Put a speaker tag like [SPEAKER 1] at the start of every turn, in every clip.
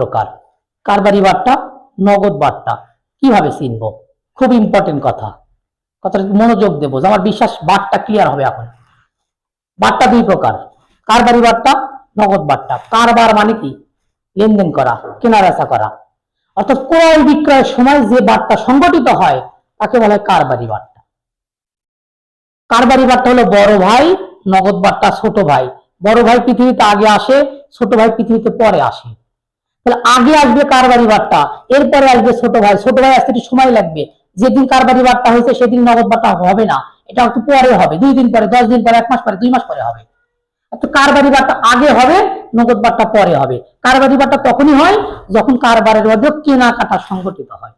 [SPEAKER 1] প্রকার। কারবারি বার্তা, নগদ বার্তা। কীভাবে চিনব? খুব ইম্পর্টেন্ট কথা। কথাটা মনোযোগ দেবো আমার বিশ্বাস বার্তা ক্লিয়ার হবে এখন। বার্তা দুই প্রকার। কারবারি বার্তা, নগদ বার্তা। কারবার মানে কি? লেনদেন করা কেনা বেচা করা। অর্থাৎ ক্রয় বিক্রয়ের সময় যে বার্তা সংগঠিত হয়, তাকে বলা হয় কারবারি বার্তা। কারবারি বার্তা হলো বড় ভাই, নগদ বার্তা ছোট ভাই। বড় ভাই পৃথিবীতে আগে আসে, ছোট ভাই পৃথিবীতে পরে আসে। তাহলে আগে আসবে কারবারি বার্তা? এরপরে আসবে ছোট ভাই। ছোট ভাই আসতে একটু সময় লাগবে। যেদিন কারবারি বার্তা হয়েছে, সেদিন নগদ বার্তা হবে না। এটা একটু পরে হবে। দুই দিন পরে, দশ দিন পরে, এক মাস পরে, দুই মাস পরে হবে। তো কারবারি বার্তা আগে হবে, নগদ বার্তা পরে হবে। কারবারি বার্তা তখনই হয় যখন কারবারের মধ্যে কেনাকাটা সংগঠিত হয়।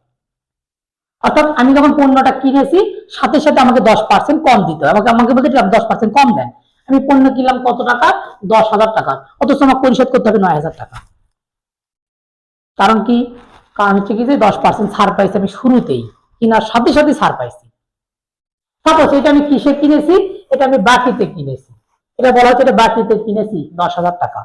[SPEAKER 1] অর্থাৎ আমি যখন পণ্যটা কিনেছি, সাথে সাথে আমাকে দশ পার্সেন্ট কম দিতে হবে আমাকে আমাকে বলতে দশ পার্সেন্ট কম দেন। আমি পণ্য কিনলাম কত টাকা? দশ হাজার টাকা। অথচ আমাকে পরিশোধ করতে হবে নয় হাজার টাকা। কারণ কি? কারণ হচ্ছে কি যে দশ পার্সেন্ট ছাড় পাইছি আমি শুরুতেই। কেনার সাথে সাথে ছাড় পাইছি। সাপোজ এটা আমি কিসে কিনেছি? এটা আমি বাকিতে কিনেছি। এটা বলা হচ্ছে এটা বাকিতে কিনেছি, দশ হাজার টাকা।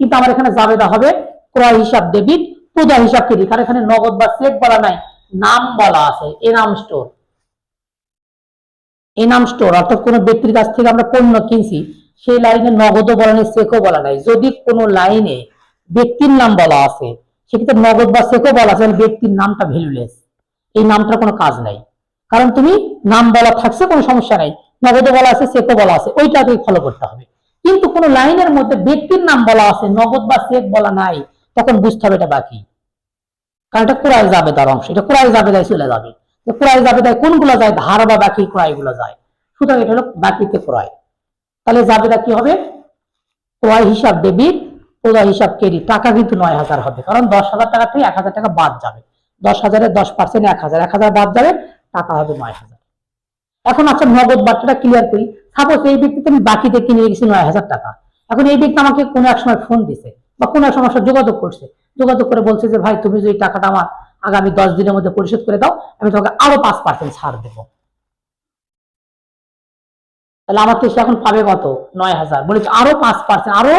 [SPEAKER 1] কিন্তু আমার এখানে জাবেদা হবে ক্রয় হিসাব ডেবিট, পূজা হিসাব ক্রেডিট। কারণ এখানে নগদ বা চেক বলা নাই, নাম বলা আছে, এনাম স্টোর। এনাম স্টোর, অর্থাৎ কোনো ব্যক্তির কাছ থেকে আমরা পণ্য কিনছি, সেই লাইনে নগদও বলা নেই চেকও বলা নাই। যদি কোনো লাইনে ব্যক্তির নাম বলা আছে সেক্ষেত্রে নগদ বা চেকও বলা আছে ব্যক্তির নামটা ভ্যালুলেস এই নামটার কোনো কাজ নাই। কারণ তুমি নাম বলা থাকছে, কোনো সমস্যা নাই। নগদও বলা আছে চেকও বলা আছে ওইটাকে ফলো করতে হবে। কিন্তু কোনো লাইনের মধ্যে ব্যক্তির নাম বলা আছে, নগদ বা চেক বলা নাই, তখন বুঝতে হবে এটা বাকি। কারণ এটা ক্রয় যাবে তার অংশ। এটা ক্রয় যাবে তাই চলে যাবে। ক্রয় যাবে তাই কোনগুলো যায়? ধার বা বাকি ক্রয়গুলো যায়। সুতরাং এটা হলো বাকিতে ক্রয়। তাহলে যাবেটা কি হবে? ক্রয় হিসাব ডেবিট ক্রয় হিসাব ক্রেডিট টাকা কিন্তু নয় হাজার হবে, কারণ দশ হাজার টাকা থেকে এক হাজার টাকা বাদ যাবে। দশ হাজারের দশ পার্সেন্ট এক হাজার এক হাজার বাদ যাবে, টাকা হবে নয় হাজার। এখন আচ্ছা নগদ বার্তাটা ক্লিয়ার করি। সাপোজ এই ব্যক্তিতে আমি বাকিতে কিনে গেছি নয় হাজার টাকা। এখন এই ব্যক্তি আমাকে কোনো এক সময় ফোন দিছে বা কোনো এক সময় সাথে যোগাযোগ করছে। যোগাযোগ করে বলছে যে, ভাই, তুমি যদি টাকাটা আমার আগামী দশ দিনের মধ্যে পরিশোধ করে দাও, আমি তোমাকে আরও পাঁচ পার্সেন্ট ছাড় দেবো। তাহলে আমার তো এখন পাবে কত? নয় হাজার। বলেছে আরও পাঁচ পার্সেন্ট আরও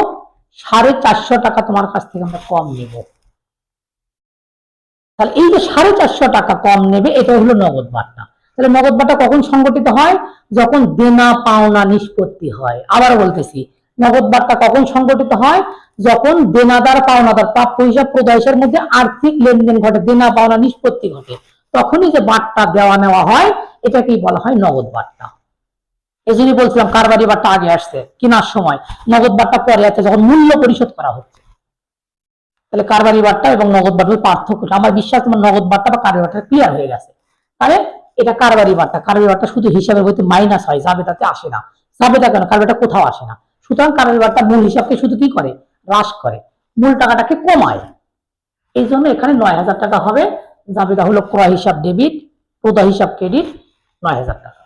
[SPEAKER 1] সাড়ে চারশো টাকা তোমার কাছ থেকে আমরা কম নেব। তাহলে এই যে সাড়ে চারশো টাকা কম নেবে এটা হলো নগদ বার্তা তাহলে নগদ বার্তা কখন সংগঠিত হয়? যখন দেনা পাওনা নিষ্পত্তি হয়। আবার বলতেছি, নগদ বার্তা কখন সংগঠিত হয়? যখন দেনাদার, পাওনাদার, প্রাপ্য হিসাব প্রদায়ের মধ্যে আর্থিক লেনদেন ঘটে, দেনা পাওনা নিষ্পত্তি ঘটে, তখনই যে বার্তা দেওয়া নেওয়া হয়, এটাকেই বলা হয় নগদ বার্তা এই জন্যই বলছিলাম কারবারি বার্তা আগে আসছে, কেনার সময়। নগদ বার্তা পরে আছে, যখন মূল্য পরিশোধ করা হচ্ছে। তাহলে কারবারি বার্তা এবং নগদ বার্তার পার্থক্য আমার বিশ্বাস তোমার নগদ বার্তা বা কারবারি বার্তা ক্লিয়ার হয়ে গেছে। তাহলে এটা কারবারি বার্তা কারবারি বার্তা শুধু হিসাবের বইতে মাইনাস হয় যাবে তাতে আসে না। যাবে তা কেন কারবারিটা কোথাও আসে না। সুতরাং কারবারি বার্তা মূল হিসাবকে শুধু কি করে? হ্রাস করে। মূল টাকাটাকে কমায়। এই জন্য এখানে নয় হাজার টাকা হবে। যাবে তা হলো ক্রয় হিসাব ডেবিট প্রদা হিসাব ক্রেডিট নয় হাজার টাকা।